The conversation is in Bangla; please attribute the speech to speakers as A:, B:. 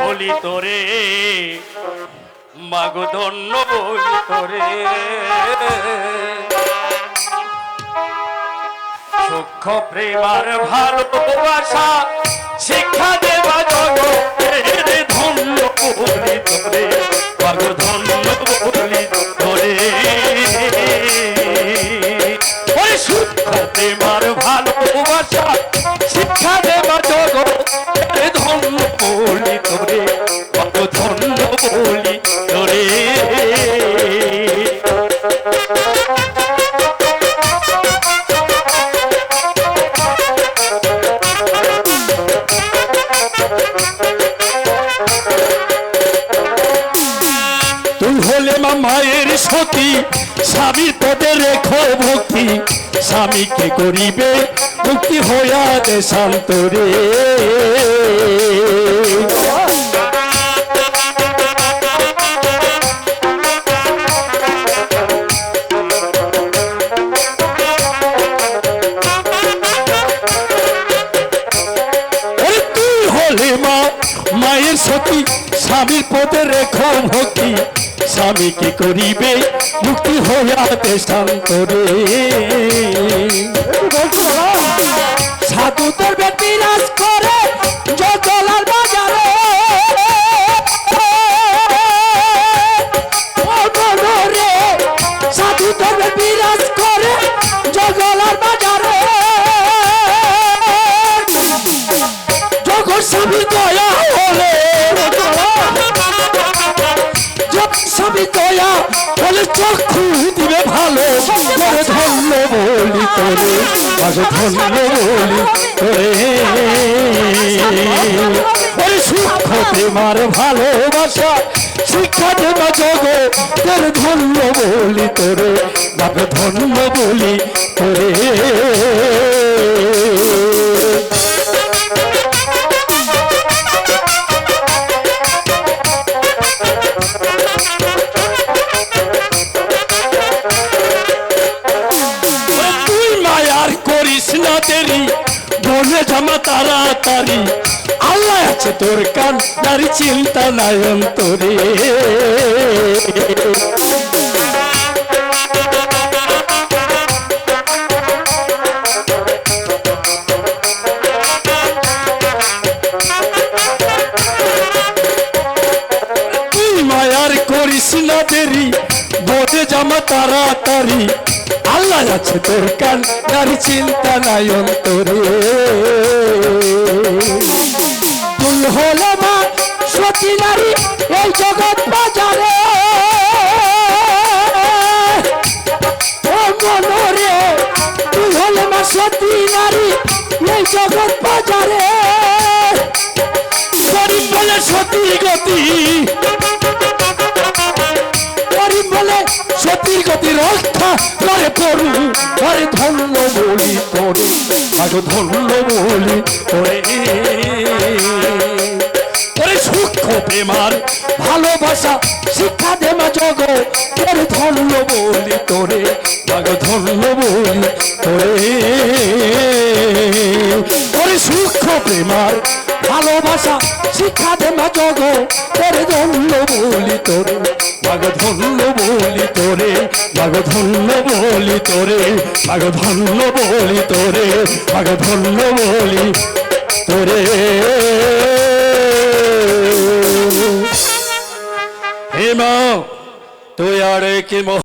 A: বলি তোরে, মাগো ধন্য বলি তোরে। সূক্ষ্ম প্রেমার ভালোবাসা শিক্ষা দেবা জগতের ধন্য বলি তোরে, মাগো ধন্য বলি তোরে। সূক্ষ্ম বলি তোরে। তুই হলে মা মায়ের সতী, স্বামীর পদে রেখো ভক্তি। স্বামীকে করিবে? মুক্তি হইয়া দেশান্তরে স্বামীর পদে রেখো ভক্তি স্বামীকে করিবে? মুক্তি হইয়া দেশান্তরে। সাধু হলে চক্ষু দিবে ভালো, করে ধন্য বলি আজ ধন্য বলি ওই সুখ প্রেমার ভালোবাসা, শিক্ষা দেবা ধন্য বলি তোরে, বাপে ধন্য বলে জামা তাড়াতাড়ি। আল্লাহ আছে তোর কান নারী চিন্তা নাই অন্তরে। তুই মায়ার করিস না দেরি বোধে জামা তাড়াতাড়ি। আল্লাহ আছে তোর কান নারী চিন্তা নাই অন্তরে। তুই হলো মা, সতী নারী, এই জগৎ বাজারে। মনোরে তুই হলো মা, সতী নারী, এই জগৎ বাজারে। গরিব বলে সতীর গতি, গরিব বলে সতীর গতি। রক্ষা করে করু করে ধন্য বলি তোরে আজ ধন্য বলি তোরে ওরে সূক্ষ্ম প্রেমার ভালোবাসা, শিক্ষা দেমা জগ তোর ধন্য বলি তোরে আগ ধন্য বলি তোরে ওরে সূক্ষ্ম প্রেমার ভালোবাসা, শিক্ষা দেমা জগ তোর ধন্য বলি তোরে মাগ ধন্য বলি তোরে মাগ ধন্য বলি তোরে মাগ ধন্য বলি তোরে মাগ ধন্য বলি তোরে। হেমা তুই আর কি